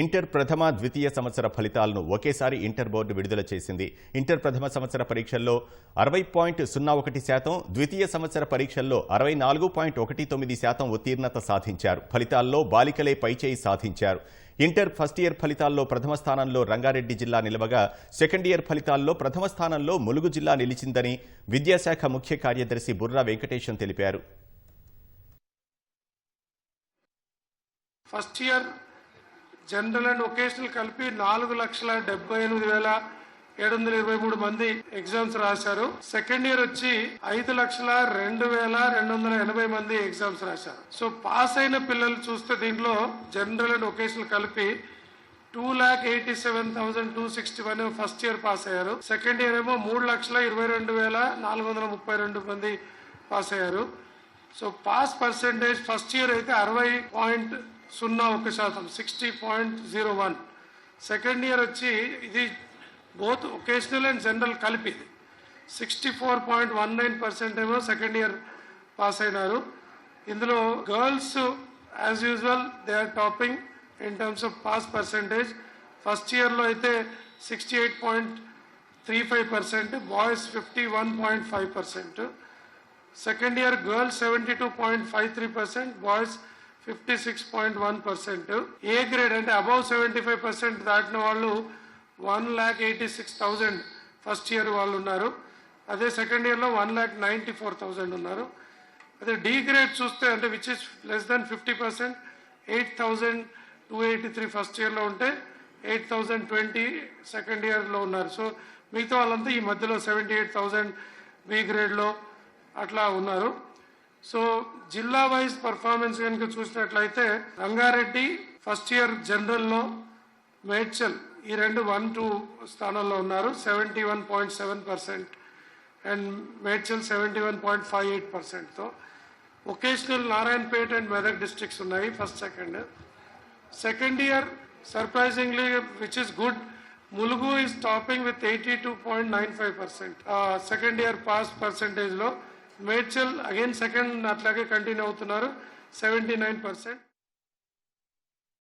Inter ప్రథమ ద్వితీయ సంవత్సర ఫలితాలను ఒకేసారి ఇంటర్ బోర్డు విడుదల చేసింది. ఇంటర్ ప్రథమ సంవత్సర పరీక్షల్లో అరవై పాయింట్ సున్నా ఒకటి శాతం ద్వితీయ సంవత్సర పరీక్షల్లో అరవై నాలుగు పాయింట్ ఒకటి తొమ్మిది శాతం ఉత్తీర్ణత సాధించారు. ఫలితాల్లో బాలికలే పైచేయి సాధించారు. ఇంటర్ ఫస్ట్ ఇయర్ ఫలితాల్లో ప్రథమ స్థానంలో రంగారెడ్డి జిల్లా నిలవగా సెకండ్ ఇయర్ ఫలితాల్లో ప్రథమ స్థానంలో ములుగు జిల్లా నిలిచిందని విద్యాశాఖ ముఖ్య కార్యదర్శి బుర్రా వెంకటేశం తెలిపారు. First year general and vocational కలిపి నాలుగు లక్షల డెబ్బై ఎనిమిది వేల ఏడు వందల ఇరవై మూడు మంది ఎగ్జామ్స్ రాశారు. సెకండ్ ఇయర్ వచ్చి ఐదు లక్షల రెండు వేల రెండు వందల ఎనభై మంది ఎగ్జామ్స్ రాశారు. సో పాస్ అయిన పిల్లలు చూస్తే దీంట్లో జనరల్ అండ్ వొకేషనల్ కలిపి two lakh eighty seven thousand two sixty one first year pass అయ్యారు. సెకండ్ ఇయర్ ఏమో మూడు లక్షల ఇరవై రెండు వేల నాలుగు వందల ముప్పై రెండు మంది పాస్ అయ్యారు. So pass percentage first year అయితే అరవై పాయింట్ సున్నా ఒక శాతం sixty point zero one. Second year వచ్చి ఇది బోత్ ఒకేషనల్ అండ్ జనరల్ కలిపి ఇది sixty four point one nine percent ఏమో సెకండ్ ఇయర్ పాస్ అయినారు. ఇందులో girls as usual they are topping in terms of pass percentage first ఇయర్లో అయితే sixty eight point three five percent boys fifty one point five percent second year girls seventy two point five three percent boys fifty six point one percent. A grade అంటే above seventy five percent దాటిన వాళ్ళు one lakh eighty six thousand first year వాళ్ళు ఉన్నారు. అదే second ఇయర్లో one lakh ninety four thousand ఉన్నారు. అదే D grade చూస్తే అంటే which is less than fifty percent eight thousand two eighty three first ఇయర్లో ఉంటే ఎయిట్ థౌజండ్ ట్వంటీ సెకండ్ ఇయర్లో ఉన్నారు. సో మిగతా వాళ్ళంతా ఈ మధ్యలో సెవెంటీ ఎయిట్ థౌజండ్ బి గ్రేడ్లో అట్లా ఉన్నారు. సో జిల్లా వైజ్ పర్ఫార్మెన్స్ కనుక చూసినట్లయితే రంగారెడ్డి ఫస్ట్ ఇయర్ జనరల్లో మేడ్చల్ ఈ రెండు వన్ టూ స్థానంలో ఉన్నారు. Seventy one point seven percent and Medchal seventy one point five eight పర్సెంట్తో vocational Narayanpet and Medak districts ఉన్నాయి first second. Second year surprisingly which is good Mulugu is topping with eighty two point nine five percent. Second year pass పర్సెంటేజ్లో Medchal again second అట్లాగే continue అవుతున్నారు. Seventy nine percent